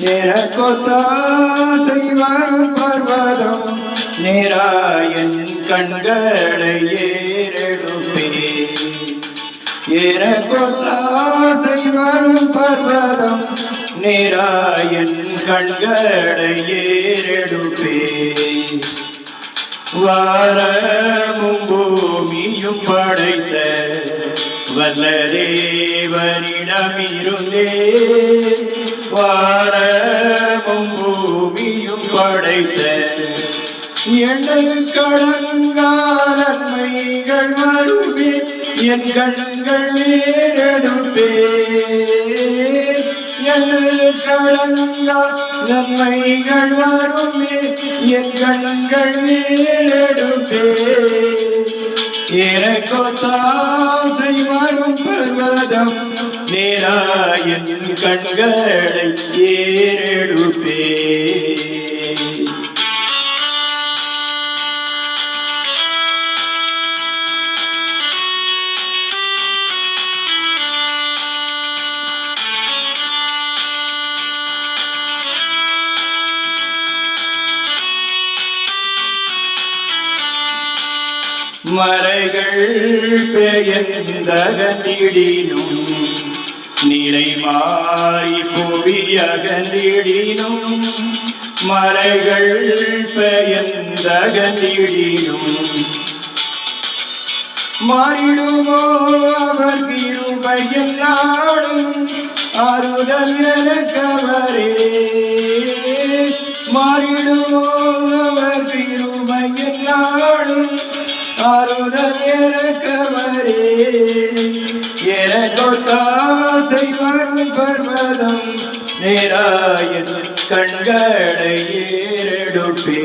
எனக்கொத்தாசை வரும் பர்வதம் நிராயன் கண்களை ஏறெடுப்பே எனக்கொத்தாசை வரும் பர்வதம் நிராயன் கண்களை ஏறெடுப்பே வாரமும் பூமியும் படைத்த வல்லதேவனிடமிருந்தே. வாரமும் பூமியும் படைத்த எண்ணல் கடங்காரன்மைகள் வருவே என் கண்கள் நேரெடுப்பே. எண்ணல் கடங்கா நன்மைகள் வருமே என் கண்கள் நேரெடுப்பேன் எனக்கோ தாசை வரும் பர்வதம் நேராயன் கண்களை ஏறெடுப்பே மறைகள் பெயர்ந்தகந்திடினும் நிலை மாறி புவி அகந்திடினும் மறைகள் பெயர்ந்தகந்திடினும் மாறிடுமோ அவர் கிருபையில் நாடும் ஆறுதல் எனக்கவரே மாறிடுமோ அவர் கிருபையில் நாடும் ஆறுதல் எனக்கவரே எனக்கொத்தாசை வரும் பர்வதம் நேராயன் கண்களை ஏறெடுப்பே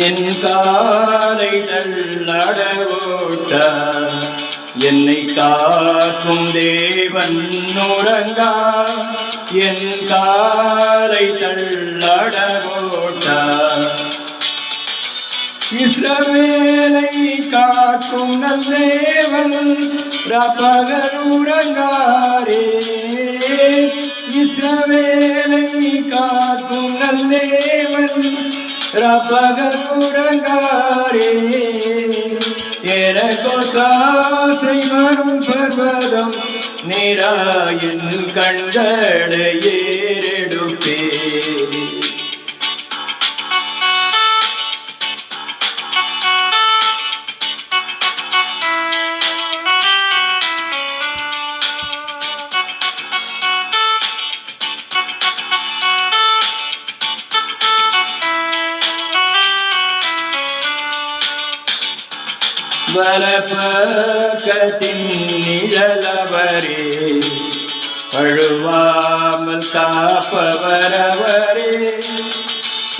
என் காலை தள்ளட ஓட்ட என்னை காக்கும் தேவன் உறங்கா. என் காலை தள்ளட ஓட்ட இஸ்ரவேலை காக்கும் நல்லேவன் பிரபகர் உறங்காரே. இஸ்ரவேலை காக்கும் நல்லேவன் ரபகல் எனக்கோ காசை வரும் பர்வதம் நிராயின் கண்டடையே வலப்பக்கத்தின் நிழலவரே பழுவாமல் காப்பவரவரே.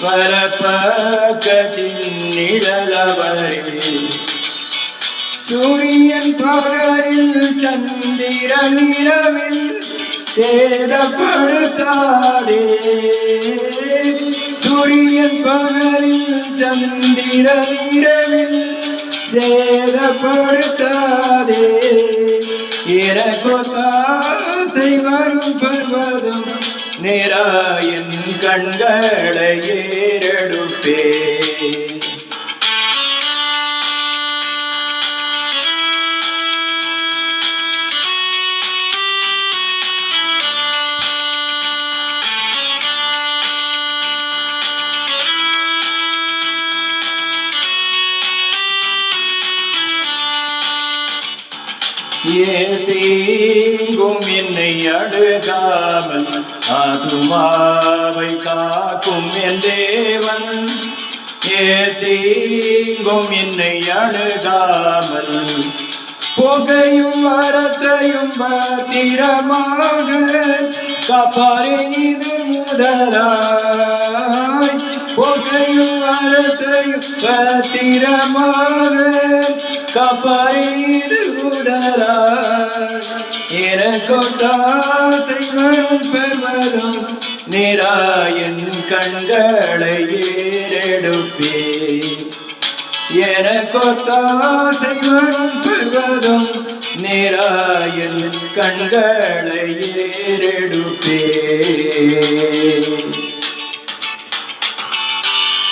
வலப்பக்கத்தின் நிழலவரே சூரியன் பகலில் சந்திர இரவில் சேதப்படுத்தாதே. சூரியன் பகலில் சந்திர இரவில் சேதப்படுத்தாதே. இறக்கொத்தாசை வரும் பர்வதம் நேராயின் கண்களை ஏறெடுப்பே. ஏதீங்கும் என்னை அழுகாமல் ஆதுமாவை காக்கும் என் தேவன். ஏதீங்கும் என்னை அழுகாமல் புகையும் வரத்தையும் பத்திரமாக காப்பாரே இது முதலாய். புகையும் வரத்தையும் பத்திரமாக காப்பாரீது உடலா எனக்கொட்டாசை பெறுவதும் நிராயின் கண்களை ஏறெடுப்பே எனக்கொத்தாசை வரும் பெறுவதும் நிராயின் கண்களை ஏறெடுப்பே